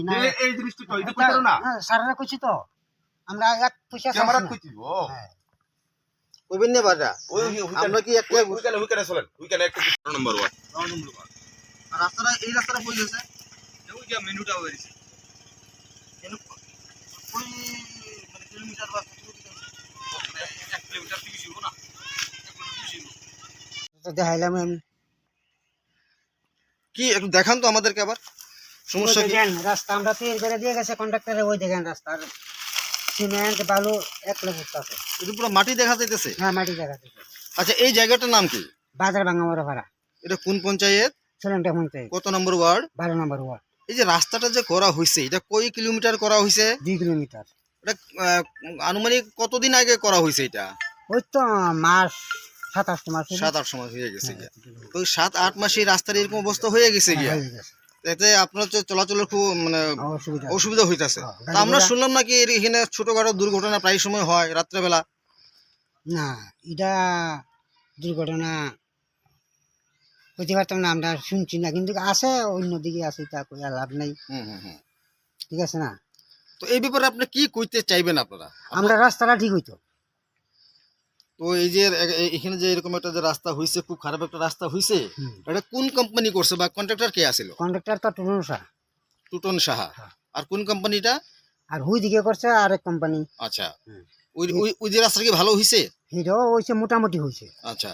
না এই- এই জিনিসটা তো এটা কইতারো না। হ্যাঁ, স্যারেরা করছি তো। আমরা এক পয়সা ক্যামেরা হ্যাঁ। কইবেন না বাটা ওই আমরা কি একটা চলেন। ওইখানে একটা নম্বর ওয়ান রাস্তাটা এই রাস্তাটা কই গেছে? ওই যে মেনুটা মানে কিলোমিটার বা কিলোমিটার? না? দেখাইলাম আমি। কি একটু দেখান তো আমাদেরকে আবার। সমস্যা কি? রাস্তা আমরা তৈরি করে দিয়ে গেছে কন্ট্রাক্টরে ওই দেখেন রাস্তার সিমেন্ট বালু এক লোক আছে। এটা পুরো মাটি দেখা যাইতেছে? হ্যাঁ মাটি জায়গা থেকে আচ্ছা এই জায়গাটার নাম কি? বাজার ভাঙা মরা ভাড়া। এটা কোন পঞ্চায়েত? ছেলেটা মন্ত্রী কত নম্বর ওয়ার্ড? বারো নম্বর ওয়ার্ড। এই যে রাস্তাটা যে করা হয়েছে এটা কই কিলোমিটার করা হয়েছে দুই কিলোমিটার। এটা আনুমানিক কতদিন আগে করা হয়েছে এটা? ওই তো মাস সাতাশ মাস সাত আট মাস হয়ে গেছে হ্যাঁ, তো ওই সাত আট মাসে এই রাস্তার এরকম অবস্থা হয়ে গেছে গিয়া? হয়ে। এতে আপনার তো চলাচলের খুব মানে অসুবিধা হইতাছে। হ্যাঁ, আমরা শুনলাম নাকি এখানে ছোটখাটো দুর্ঘটনা প্রায় সময় হয় রাত্রেবেলা। না এটা দুর্ঘটনা হইতে পারতাম না আমরা শুনছি না। কিন্তু আছে অন্যদিকে আছে তা কইয়া লাভ নাই। ঠিক আছে না? তো এই ব্যাপারে আপনি কি কইতে চাইবেন আপনারা? আমরা রাস্তাটা ঠিক হইতো। তো এই যে এখানে যে এরকম একটা যে রাস্তা হয়েছে খুব খারাপ একটা রাস্তা হয়েছে এটা কোন কোম্পানি করছে বা কন্ট্রাক্টর কে আছিল? কন্ট্রাক্টর তো সাহা। টুটন সাহা। হ্যাঁ। আর কোন কোম্পানিটা আর হুই দিকে করছে আর এক কোম্পানি আচ্ছা ওই ওই ওই যে রাস্তা কি ভালো হইছে? হিরো হয়েছে মোটামুটি হয়েছে আচ্ছা।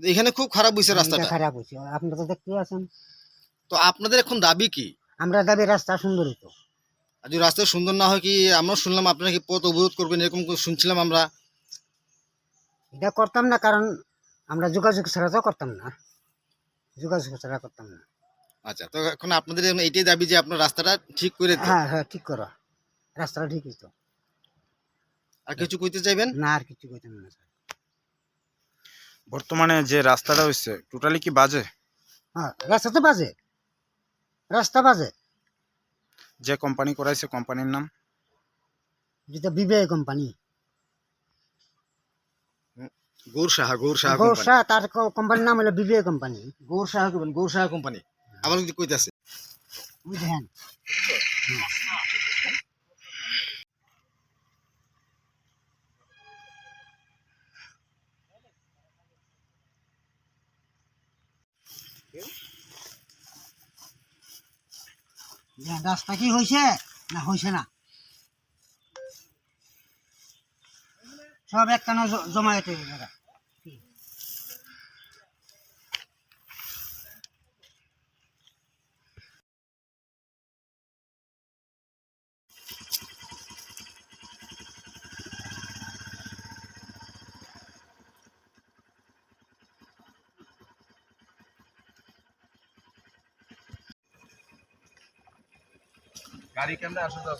এখানে খুব খারাপ হইছে রাস্তাটা। খারাপ হয়েছে আপনারা তো দেখতে আছেন। তো আপনাদের এখন দাবি কি? আমরা দাবি রাস্তা সুন্দর হইতো আর যদি রাস্তা সুন্দর না হয় কি আমরা শুনলাম আপনারা কি পথ অবরোধ করবেন এরকম শুনছিলাম আমরা। এটা করতাম না কারণ আমরা যোগাযোগ ছাড়া তো করতাম না। যোগাযোগ ছাড়া করতাম না। আচ্ছা তো এখন আপনাদের এটাই দাবি যে আপনার রাস্তাটা ঠিক করে হ্যাঁ হ্যাঁ ঠিক করো। রাস্তাটা ঠিক হইতো। আর কিছু কইতে চাইবেন? না আর কিছু কইতাম না স্যার। বর্তমানে যে রাস্তাটা হচ্ছে টোটালি কি বাজে? হ্যাঁ রাস্তা তো বাজে। রাস্তা বাজে। যে কোম্পানি করাইছে কোম্পানির নাম? যেটা বিবেক কোম্পানি গৌর সাহা গৌর সাহা কোম্পানি গৌসা তার কোম্পানির নাম হলো বিবেক কোম্পানি গৌর সাহা করবেন গৌর সাহা কোম্পানি আবার যদি কইতাছে ওই দেখেন দেখেন, রাস্তা কি হয়েছে না হয়েছে না সব একখানা জমায়েত হয়ে গেছে। গাড়ি কেমনে আসা যাওয়া